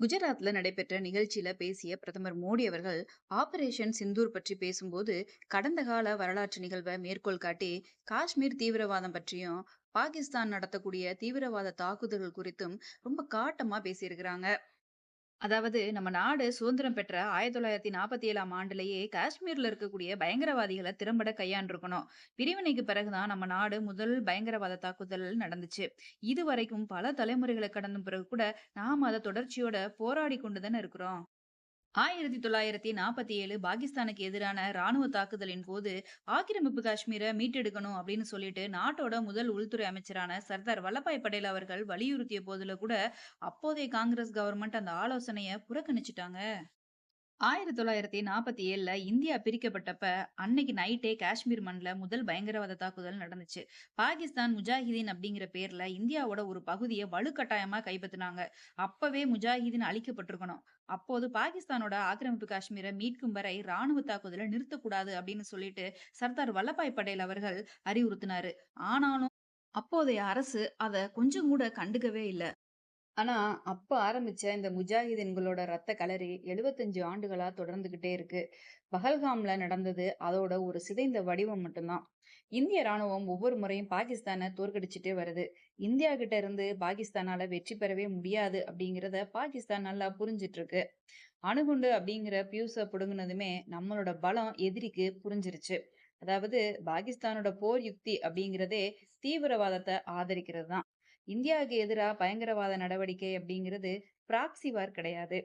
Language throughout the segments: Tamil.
குஜராத்ல நடைபெற்ற நிகழ்ச்சியில பேசிய பிரதமர் மோடி அவர்கள் ஆபரேஷன் சிந்தூர் பற்றி பேசும்போது கடந்த கால வரலாற்று நிகழ்வை மேற்கோள் காட்டி காஷ்மீர் தீவிரவாதம் பற்றியும் பாகிஸ்தான் நடத்தக்கூடிய தீவிரவாத தாக்குதல்கள் குறித்தும் ரொம்ப காட்டமா பேசியிருக்கிறாங்க. அதாவது நம்ம நாடு சுதந்திரம் பெற்ற ஆயிரத்தி தொள்ளாயிரத்தி நாற்பத்தி ஏழாம் ஆண்டுலேயே காஷ்மீர்ல இருக்கக்கூடிய பயங்கரவாதிகளை திறம்பட கையாண்டிருக்கணும். பிரிவினைக்கு பிறகுதான் நம்ம நாடு முதல் பயங்கரவாத தாக்குதல் நடந்துச்சு. இது வரைக்கும் பல தலைமுறைகளை கடந்த பிறகு கூட நாம் அதை தொடர்ச்சியோட போராடி கொண்டுதானே இருக்கிறோம். ஆயிரத்தி தொள்ளாயிரத்தி நாற்பத்தி ஏழு பாகிஸ்தானுக்கு எதிரான ராணுவ தாக்குதலின் போது ஆக்கிரமிப்பு காஷ்மீரை மீட்டெடுக்கணும் அப்படின்னு சொல்லிட்டு நாட்டோட முதல் உள்துறை அமைச்சரான சர்தார் வல்லபாய் படேல் அவர்கள் வலியுறுத்திய போதுல கூட அப்போதைய காங்கிரஸ் கவர்மெண்ட் அந்த ஆலோசனையை புறக்கணிச்சிட்டாங்க. ஆயிரத்தி தொள்ளாயிரத்தி நாற்பத்தி ஏழுல இந்தியா பிரிக்கப்பட்டப்ப அன்னைக்கு நைட்டே காஷ்மீர் மண்ணில் முதல் பயங்கரவாத தாக்குதல் நடந்துச்சு. பாகிஸ்தான் முஜாஹிதீன் அப்படிங்கிற பேர்ல இந்தியாவோட ஒரு பகுதியை வலுக்கட்டாயமா கைப்பற்றினாங்க அப்பவே முஜாஹிதீன் அழிக்கப்பட்டிருக்கணும். அப்போது பாகிஸ்தானோட ஆக்கிரமிப்பு காஷ்மீரை மீட்கும் வரை ராணுவ தாக்குதலை நிறுத்தக்கூடாது அப்படின்னு சொல்லிட்டு சர்தார் வல்லபாய் படேல் அவர்கள் அறிவுறுத்தினாரு. ஆனாலும் அப்போதைய அரசு அதை கொஞ்சம் கூட கண்டுக்கவே இல்லை. ஆனா அப்ப ஆரம்பிச்ச இந்த முஜாஹிதீன்களோட ரத்த களரி 75 ஆண்டுகளா தொடர்ந்துகிட்டே இருக்கு. பஹல்காம்ல நடந்தது அதோட ஒரு சிதைந்த வடிவம் மட்டும்தான். இந்திய ராணுவம் ஒவ்வொரு முறையும் பாகிஸ்தானை தோற்கடிச்சுட்டே வருது. இந்தியா கிட்ட இருந்து பாகிஸ்தானால வெற்றி பெறவே முடியாது அப்படிங்கிறத பாகிஸ்தான் நல்லா புரிஞ்சிட்டு இருக்கு. அணுகுண்டு அப்படிங்கிற பியூஸ புடுங்கினதுமே நம்மளோட பலம் எதிரிக்கு புரிஞ்சிருச்சு. அதாவது பாகிஸ்தானோட போர் யுக்தி அப்படிங்கிறதே தீவிரவாதத்தை ஆதரிக்கிறது தான் இந்தியாவுக்கு எதிராக பயங்கரவாத நடவடிக்கை அப்படிங்கிறது பிராக்சி வார் கிடையாது.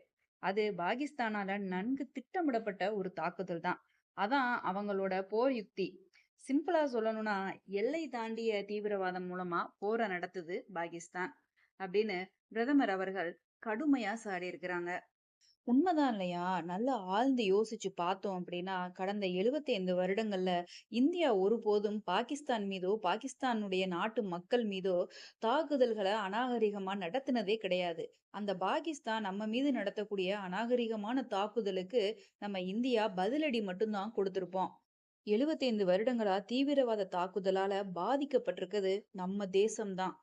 அது பாகிஸ்தானால நன்கு திட்டமிடப்பட்ட ஒரு தாக்குதல் தான். அதான் அவங்களோட போர் யுக்தி. சிம்பிளா சொல்லணும்னா எல்லை தாண்டிய தீவிரவாதம் மூலமா போரை நடத்துது பாகிஸ்தான் அப்படின்னு பிரதமர் அவர்கள் கடுமையா சாடி இருக்கிறாங்க உண்மைதான் இல்லையா? நல்லா ஆழ்ந்து யோசிச்சு பார்த்தோம் அப்படின்னா கடந்த 75 வருடங்கள்ல இந்தியா ஒருபோதும் பாகிஸ்தான் மீதோ பாகிஸ்தானுடைய நாட்டு மக்கள் மீதோ தாக்குதல்களை அநாகரிகமா நடத்தினதே கிடையாது. அந்த பாகிஸ்தான் நம்ம மீது நடத்தக்கூடிய அநாகரிகமான தாக்குதலுக்கு நம்ம இந்தியா பதிலடி மட்டும்தான் கொடுத்திருப்போம். 75 வருடங்களா தீவிரவாத தாக்குதலால பாதிக்கப்பட்டிருக்கிறது நம்ம தேசம்தான்.